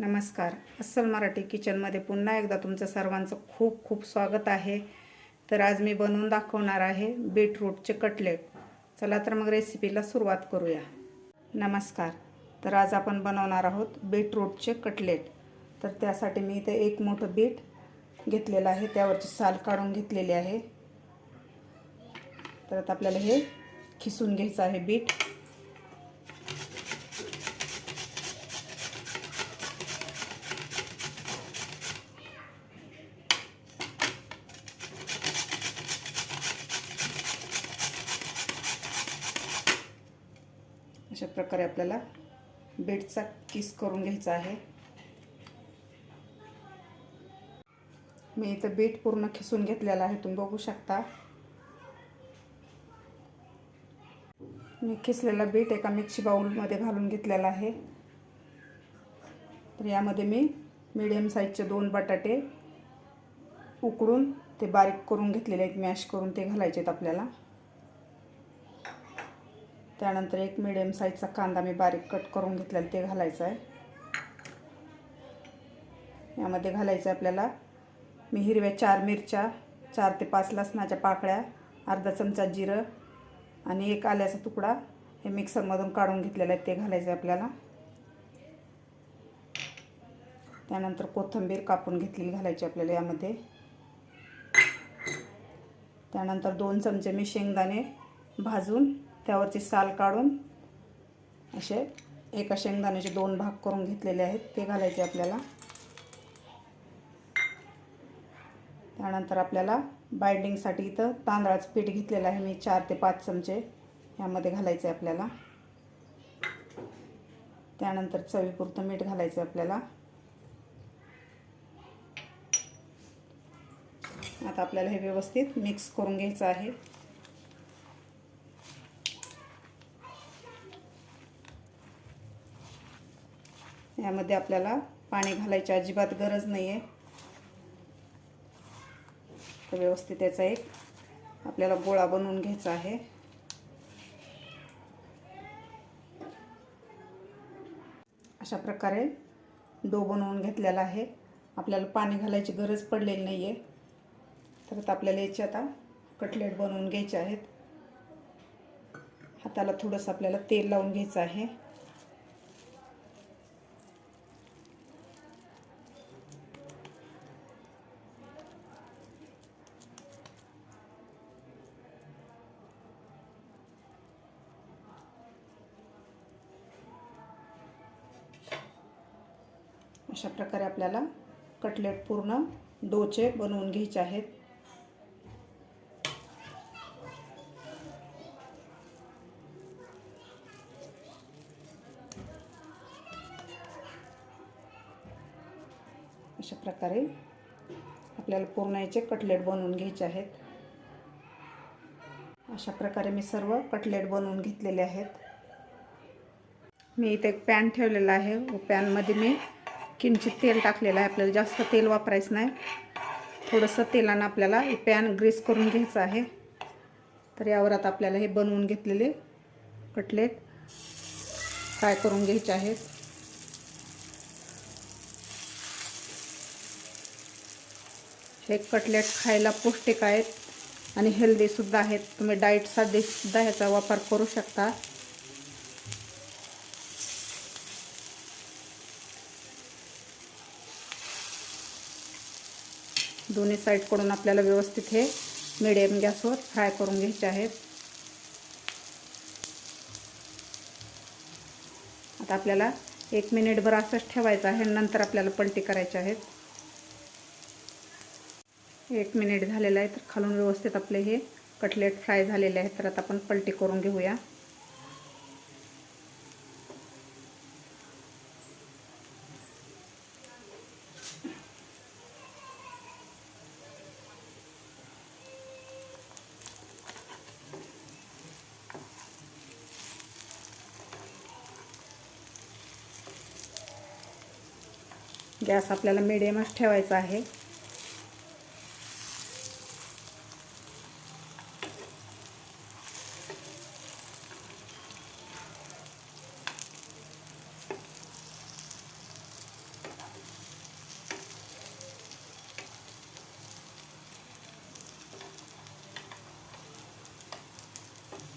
नमस्कार. अस्सल मराठी किचनमध्ये पुन्हा एकदा तुमचं सर्वांचं खूप खूप स्वागत आहे. तर आज मी बनवून दाखवणार आहे बीटरूटचे कटलेट. चला तर मग रेसिपीला सुरुवात करूया. नमस्कार. तर आज आपण बनवणार आहोत बीटरूटचे कटलेट. तर त्यासाठी मी इथे एक मोठं बीट घेतलेलं आहे. त्यावरची साल काढून घेतलेली आहे. तर आता आपल्याला हे खिसून घ्यायचं आहे बीट. अशा प्रकारे आपल्याला बेडचा किस करून घ्यायचा आहे. मी इथं बीट पूर्ण खिसून घेतलेला आहे तुम्ही बघू शकता. मी खिसलेला बीट एका मिक्सी बाउलमध्ये घालून घेतलेला आहे. तर यामध्ये मी मीडियम साईजचे दोन बटाटे उकडून ते बारीक करून घेतलेले आहेत मॅश करून ते घालायचे आहेत आपल्याला. त्यानंतर एक मिडियम साईजचा कांदा मी बारीक कट करून घेतलेला ते घालायचं आहे. यामध्ये घालायचं आहे आपल्याला. मी हिरव्या चार मिरच्या चार ते पाच लसणाच्या पाकळ्या अर्धा चमचा जिरं आणि एक आल्याचा तुकडा हे मिक्सरमधून काढून घेतलेलं आहे ते घालायचं आहे आपल्याला. त्यानंतर कोथिंबीर कापून घेतलेली घालायची आपल्याला यामध्ये. त्यानंतर दोन चमचे मी शेंगदाणे भाजून त्यावरची साल काढून असे एका शेंगदाण्याचे दोन भाग करून घेतलेले आहेत. ते घालायचे आपल्याला. त्यानंतर आपल्याला बाइंडिंगसाठी इथं तांदळाचं पीठ घेतलेलं आहे. मी चार ते पाच चमचे ह्यामध्ये घालायचं आहे आपल्याला. त्यानंतर चवीपुरतं मीठ घालायचं आहे आपल्याला. आता आपल्याला हे व्यवस्थित मिक्स करून घ्यायचं आहे. यामध्ये आपल्याला पाणी घालायची अजिबात गरज नाही आहे तर व्यवस्थित त्याचा एक आपल्याला गोळा बनवून घ्यायचा आहे. अशा प्रकारे डो बनवून घेतलेला आहे. आपल्याला पाणी घालायची गरज पडलेली नाही आहे तर आता आपल्याला याचे आता कटलेट बनवून घ्यायचे आहेत. हाताला थोडंसं आपल्याला तेल लावून घ्यायचं आहे. अशा प्रकारे आपल्याला कटलेट पूर्ण डोचे बनवून घ्यायचे आहेत. अशा प्रकारे आपल्याला पूर्ण याचे कटलेट बनवून घ्यायचे आहेत. अशा प्रकारे मी सर्व कटलेट बनवून घेतलेले आहेत. मी इथे एक पॅन ठेवलेला आहे. व पॅनमध्ये मी किंचित तेल टाकलेलं आहे. आपल्याला जास्त तेल वापरायचं नाही. थोडंसं तेलानं आपल्याला पॅन ग्रीस करून घ्यायचं आहे. तर यावर आता आपल्याला हे बनवून घेतलेले कटलेट फ्राय करून घ्यायचे आहेत. हे कटलेट खायला पौष्टिक आहेत आणि हेल्दीसुद्धा आहेत. तुम्ही डाएटसाठी सुद्धा ह्याचा वापर करू शकता. दोन्ही साईडकडून आपल्याला व्यवस्थित हे मिडियम गॅसवर फ्राय करून घ्यायचे आहेत. आता आपल्याला एक मिनिटभर असंच ठेवायचं आहे नंतर आपल्याला पलटी करायचे आहेत. एक मिनिट झालेलं आहे तर खालून व्यवस्थित आपले हे कटलेट फ्राय झालेले आहेत. तर आता आपण पलटी करून घेऊया. गॅस आपल्याला मिडियमच ठेवायचा आहे.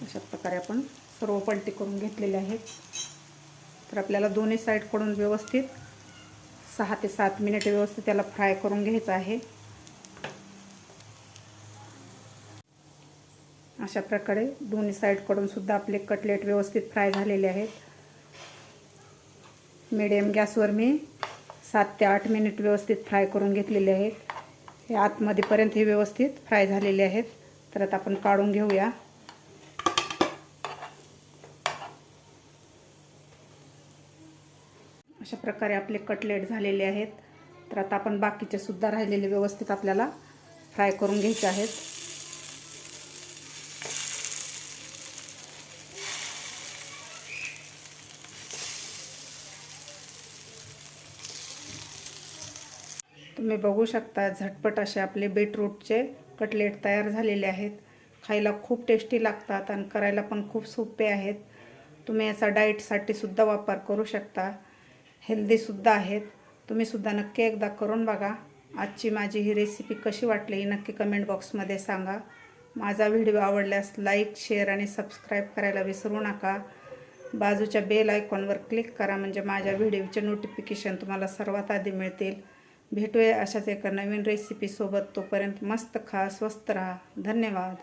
अशा प्रकारे आपण सर्व पलटी करून घेतलेले आहेत. तर आपल्याला दोन्ही साईडकडून व्यवस्थित सहा ते सात मिनिट व्यवस्थित त्याला फ्राय करून घ्यायचं आहे. अशा प्रकारे दोन्ही साईडकडून सुद्धा आपले कटलेट व्यवस्थित फ्राय झालेले आहेत. मिडियम गॅसवर मी सात ते आठ मिनिट व्यवस्थित फ्राय करून घेतलेले आहेत. हे आतमध्येपर्यंत हे व्यवस्थित फ्राय झालेले आहेत. तर आता आपण काढून घेऊया. अशा प्रकारे आपले कटलेट झालेले आहेत. तर आता आपण बाकीचे सुद्धा राहिलेले व्यवस्थित आपल्याला फ्राय करून घ्यायचे आहेत. तुम्ही बघू शकता झटपट असे आपले बीटरूटचे कटलेट तयार झालेले आहेत. खायला खूप टेस्टी लागतात आणि करायला पण खूप सोपे आहेत. तुम्ही याचा डाईटसाठी सुद्धा वापर करू शकता. हेल्दीसुद्धा आहेत. तुम्हीसुद्धा नक्की एकदा करून बघा. आजची माझी ही रेसिपी कशी वाटली ही नक्की कमेंट बॉक्समध्ये सांगा. माझा व्हिडिओ आवडल्यास लाईक शेअर आणि सबस्क्राईब करायला विसरू नका. बाजूच्या बेल आयकॉनवर क्लिक करा म्हणजे माझ्या व्हिडिओचे नोटिफिकेशन तुम्हाला सर्वात आधी मिळतील. भेटूया अशाच एका नवीन रेसिपीसोबत तोपर्यंत मस्त खा स्वस्त राहा. धन्यवाद.